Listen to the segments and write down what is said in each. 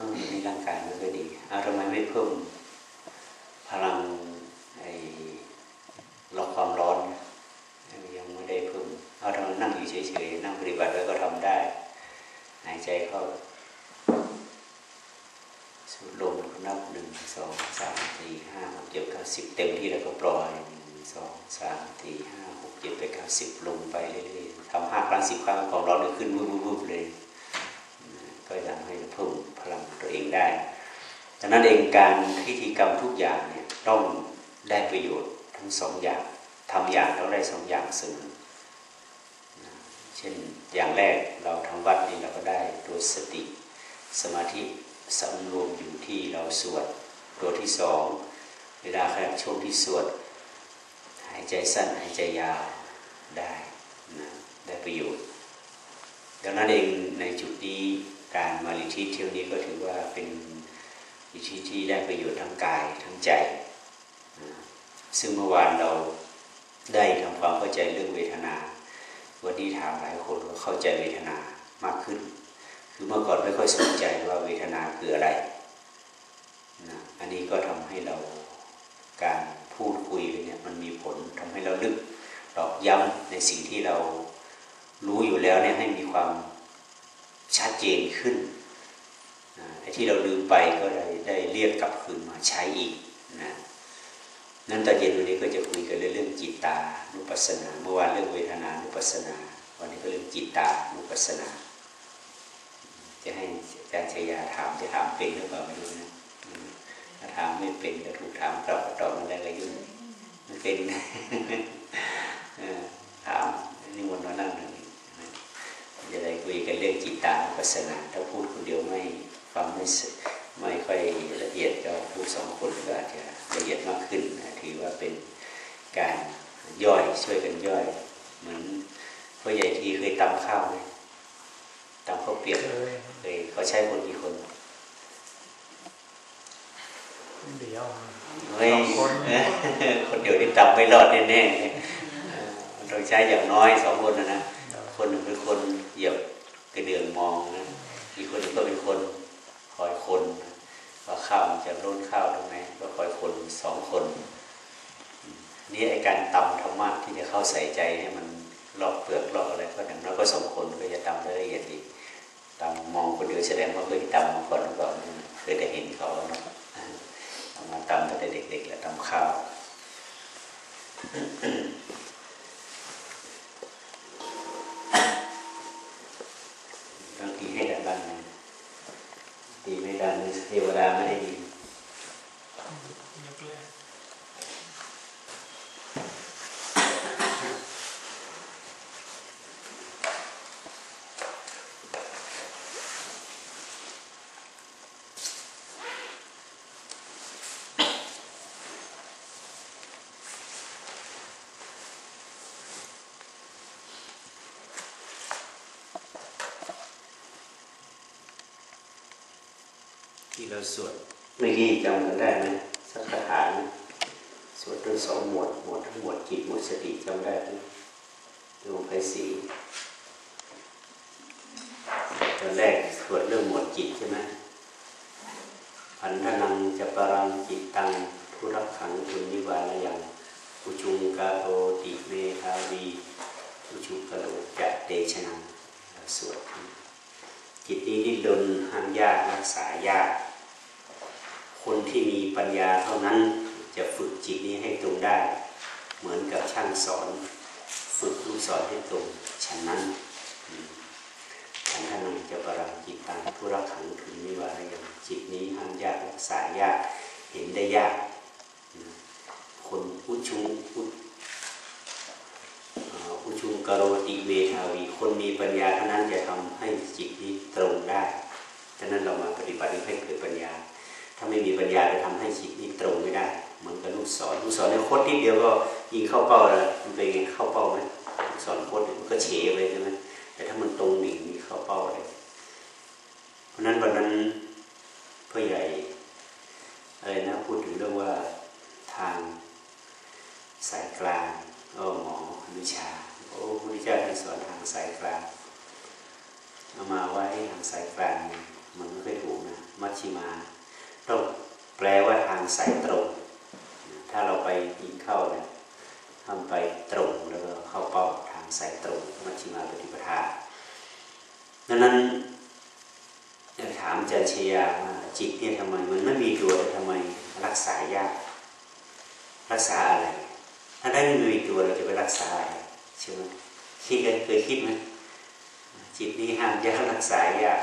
ในร่างกายมันก็ดีเอาทำไมไม่เพิ่มพลังไอ้ล็อกความร้อนยังไม่ได้เพิ่มเอาทำนั่งอยู่เฉยๆนั่งปฏิบัติแล้วก็ทำได้ หายใจเข้าสูดลมนับหนึ่งสองสามสี่ห้าหกเจ็ดเก้าสิบเต็มที่แล้วก็ปล่อยหนึ่งสองสามสี่ห้าหกเจ็ดไปเก้าสิบลงไปเรื่อยๆทำห้าครั้งสิบครั้งความร้อนเลยขึ้นวุบๆเลย ก็ทำให้เพิ่มพลังตัวเองได้ดังนั้นเองการพิธีกรรมทุกอย่างเนี่ยต้องได้ประโยชน์ทั้งสองอย่างทำอย่างต้องได้สองอย่างเสมอเช่นอย่างแรกเราทำวัดนี่เราก็ได้ตัวสติ สมาธิสำรวมอยู่ที่เราสวดตัวที่สองเวลาขณะช่วงที่สวดหายใจสั้นหายใจยาวได้นะได้ประโยชน์ดังนั้นเองในจุดนี้ การมาลิทิเที่ยวนี้ก็ถือว่าเป็นลิทิที่ได้ประโยชน์ทั้งกายทั้งใจ ซึ่งเมื่อวานเราได้ทำความเข้าใจเรื่องเวทนา วันนี้ถามหลายคนก็เข้าใจเวทนามากขึ้น คือเมื่อก่อนไม่ค่อยสนใจว่าเวทนาคืออะไรนะอันนี้ก็ทำให้เราการพูดคุยเนี่ยมันมีผลทำให้เราลึกตอกย้ำในสิ่งที่เรารู้อยู่แล้วเนี่ยให้มีความ ชัดเจนขึ้นไอ้ที่เราลืมไปก็ได้ได้เรียกกลับคืนมาใช้อีกนะนั้นตอนเย็นวันนี้ก็จะคุยกันเรื่องจิตตานุปัสสนาเมื่อวานเรื่องเวทนานุปัสสนา วันนี้ก็เรื่องจิตตานุปัสสนา จะให้อาจารย์ชยาถามจะถามเป็นหรือเปล่าไม่รู้นะถ้าถามไม่เป็นก็ถูกถามกลับตอบมันได้ก็ยุ่งไม่เป็นถามนี่วันมานั่งนั่งจะได้คุยกันเรื่องจิตตานุ ปัสสนาถ้าพูดคนเดียวไม่ฟังไม่ไม่ค่อยละเอียดก็พูดสองคนก็อาจจะละเอียดมากขึ้นนะถือว่าเป็นการย่อยช่วยกันย่อย เหมือนพ่อใหญ่ทีเคยตำข้าวไหมตำข้าวเปียกเคยเขาใช้คนกี่คนเดียวเฮ้ยคนคนเดียวนี่ตำไม่รอดแน่ๆเลยต้องใช้อย่างน้อยสองคนนะนะคนหนึ่งเป็นคนเหยียบ กระเดื่องมองนะอีกคนหนึ่งก็เป็นคนคอยคนว่าข้าวจะร่นข้าวตรงไหนก็คอยคนสองคน นี่ไอการตำธรรมะที่จะเข้าใส่ใจให้มันลอกเปลือกลอกอะไรก็อย่างน้อยก็สองคนก็จะตำได้ละเอียดดีตำมองคนเดียวแสดงว่าเคยตำมาก่อนหรือเปล่าเคยได้เห็นเขาเนาะทำมาตำตั้งแต่เด็กๆแล้วตำข้าวบางทีให้ดังๆดีไม่ดังเทวดาไม่ได้ยิน ยกแรก ที่เราสวดเมื่อกี้จำกันได้ไหมสักคาถาสวดทั้งสองหมวดหมวดทั้งหมวดจิตหมวดสติจำได้ไหมหลวงไพศรีตอนแรกสวดเรื่องหมวดจิตใช่ไหมพันธนังจะปรังจิตตังทุรักขังคุณนิวาลยังอุจุงกาโตติเมทาวีอุชุกโลจะเตชนังสวดจิตนี้ดิ้นรนห้ามยากรักษายาก คนที่มีปัญญาเท่านั้นจะฝึกจิตนี้ให้ตรงได้ เหมือนกับช่างสอน ฝึกลูกศรให้ตรงฉันนั้นฉันท่านังจะปรังจิตตังทุรักขังถึงนิวารยังจิตนี้ห้ามยากรักษายากเห็นได้ยาก คนผู้ชุงผู้ผู้ชุมกโรติเมธาวีคนมีปัญญาเท่านั้นจะทำให้จิตนี้ตรงได้ฉะนั้นเรามาปฏิบัติให้เกิดปัญญา ถ้าไม่มีปัญญาจะทำให้จิตนี่ตรงไม่ได้เหมือนกับลูกศรลูกศรในโคตรนิดเดียวก็ยิงเข้าเป้าแล้วมันเป็นไงเข้าเป้าไหมลูกศรโคตรมันก็เฉยไปใช่ไหมแต่ถ้ามันตรงหนึ่งมีเข้าเป้าเลย เพราะนั้นวันนั้นพ่อใหญ่อะไรนะพูดถึงเรื่องว่าทางสายกลางก็หมอวิชา โอ้พุทธเจ้าท่านสอนทางสายกลางเอามาไว้ทางสายกลางมันไม่ค่อยถูกนะมัช ชิมา ต้องแปลว่าทางสายตรง ถ้าเราไปยิงเข้าเนี่ยทำไปตรงแล้วก็เข้าเป้าทางสายตรงมัชฌิมาปฏิปทาดังนั้นอยากถามอาจารย์ชยาว่าจิตเนี่ยทำไมมันไม่มีตัวทำไมรักษายาก รักษาอะไร ถ้าได้ไม่มีตัวเราจะไปรักษาอะไรใช่ไหมคิดกันเคยคิดไหมจิตนี้ห้ามยากรักษายาก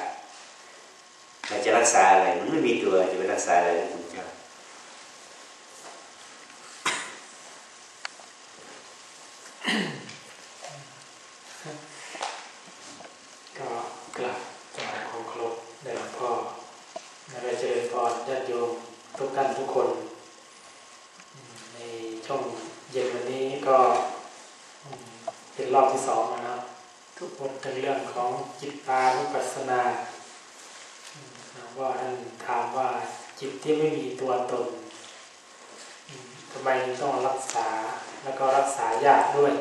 เราจะรักษาอะไรมันไม่มีตัวจะไปรักษาอะไรคุณเจ้าก็กลับถวายของเคารพในหลวงพ่อและได้เจริญพรญาติโยมทุกท่านทุกคนอืมในช่วงเย็นวันนี้ก็อืมเป็นรอบที่สองแล้วนะครับทุกคนในเรื่องของจิตตานุปัสสนาอืมหล วงพ่อท่านถามว่าจิตที่ไม่มีตัวตนทำไมต้องรักษาแล้วก็รักษายากด้วย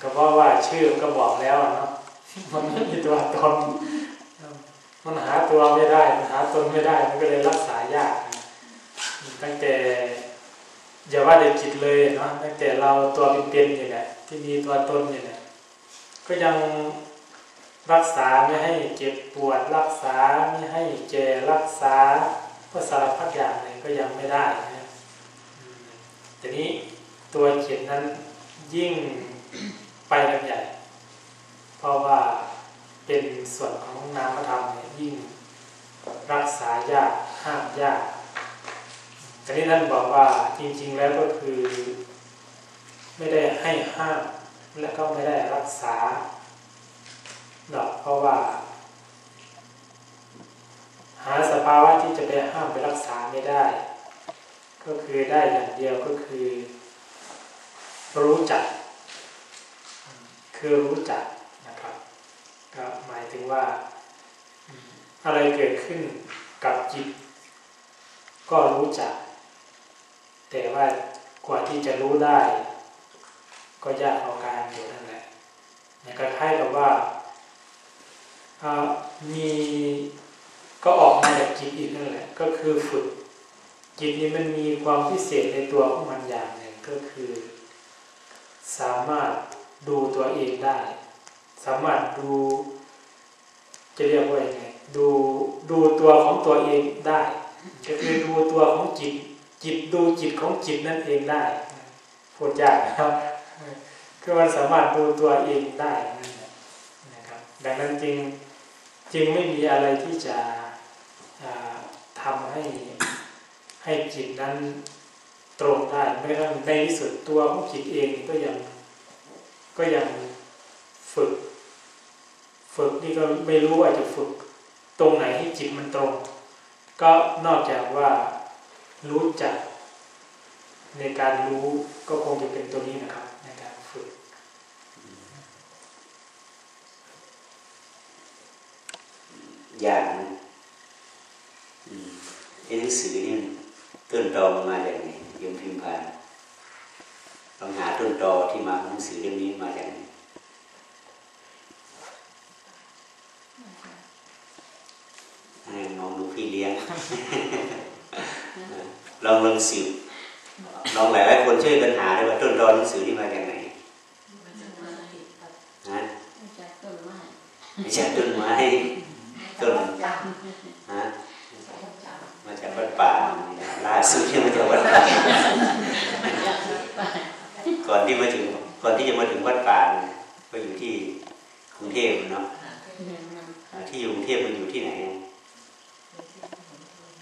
ก็เพราะว่าชื่อก็บอกแล้วเนาะมันไม่มีตัวตนมันหาตัวไม่ได้มันหาตนไม่ได้มันก็เลยรักษายาก ตั้งแต่อย่าว่าเด็กจิตเลยเนาะตั้งแต่เราตัวเป็นๆอยู่เนี่ยที่มีตัวตนอยู่เนี่ยก็ยัง รักษาไม่ให้เจ็บปวด รักษาไม่ให้แก่รักษาก็สารพัดอย่างเลยก็ยังไม่ได้นะอืมทีนี้ตัวเจิตนั้นยิ่งไปกันใหญ่ เพราะว่าเป็นส่วนของนามธรรมเนี่ยยิ่งรักษายากห้ามยากทีนี้ท่านบอกว่าจริง ๆแล้วก็คือ ไม่ได้ให้ห้ามและก็ไม่ได้รักษา ดอกเพราะว่า หาสภาวะที่จะไปห้ามไปรักษาไม่ได้ ก็คือได้อย่างเดียวก็คือ รู้จัก คือรู้จักนะครับก็หมายถึงว่า อะไรเกิดขึ้นกับจิต ก็รู้จัก แต่ว่ากว่าที่จะรู้ได้ ก็ยากเอาการอยู่นั่นแหละเนี่ยก็คล้ายกับว่า มีก็ออกมาจากจิตอีกนั่นแหละ ก็คือฝึก จิตนี้มันมีความพิเศษในตัวของมันอย่างหนึ่งก็คือ สามารถดูตัวเองได้ สามารถดู จะเรียกว่ายังไงดูดูตัวของตัวเองได้ก็คือดูตัวของจิต จิตดูจิตของจิตนั่นเองได้พูดยากนะครับคือมันสามารถดูตัวเองได้นั่นแหละนะครับ ดังนั้นจึง จึงไม่มีอะไรที่จะทำให้ให้จิตนั้นตรงได้ไม่ต้องในที่สุดตัวของจิตเองก็ยังก็ยังฝึก ฝึกนี่ก็ไม่รู้ว่าจะฝึก ตรงไหนให้จิตมันตรง ก็นอกจากว่ารู้จัก ในการรู้ก็คงจะเป็นตัวนี้นะครับ ในการฝึก อย่างนะอืมไอ้หนังสือนี่มันต้นตอมันมาจากไหนโยมพิมพานลองหาต้นตอที่มาของหนังสือเล่มนี้มาจากไหนให้น้องดูพี่เลี้ยงลองลองสืบลองหลายๆคนช่วยกันหาด้วยว่าต้นตอหนังสือนี่มาจากไหนนะไม่ใช่ต้นไม้ ต้นฮะมาจากวัดป่าล่าสุดที่มาจากวัดป่าก่อนที่มาถึงก่อนที่จะมาถึงวัดป่าเนี่ยก็อยู่ที่กรุงเทพเนาะที่อยู่กรุงเทพมันอยู่ที่ไหน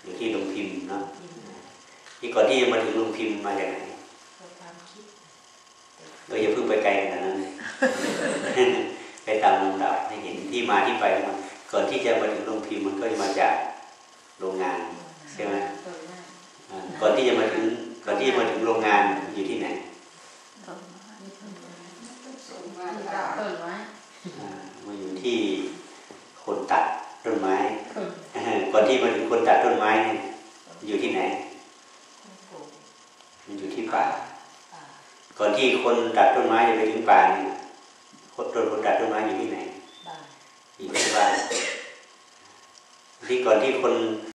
อยู่ที่โรงพิมพ์เนาะที่ก่อนที่จะมาถึงโรงพิมพ์มาจากไหนเราอย่าเพิ่งไปไกลขนาดนั้นไปตามลำดับให้เห็นที่มาที่ไปมัน ก่อนที่จะมาถึงโรงพิมพ์มันก็จะมาจากโรงงานใช่ไหมอ่าก่อนที่จะมาถึงก่อนที่จะมาถึงโรงงานอยู่ที่ไหนอ่ามาอยู่ที่คนตัดต้นไม้อ่าก่อนที่มาถึงคนตัดต้นไม้เนี่ยอยู่ที่ไหน มันอยู่ที่ป่า ก่อนที่คนตัดต้นไม้จะไปถึงป่าเนี่ยคนต้นคนตัดต้นไม้อยู่ที่ไหน อีกที่บ้านที่ก่อนที่คน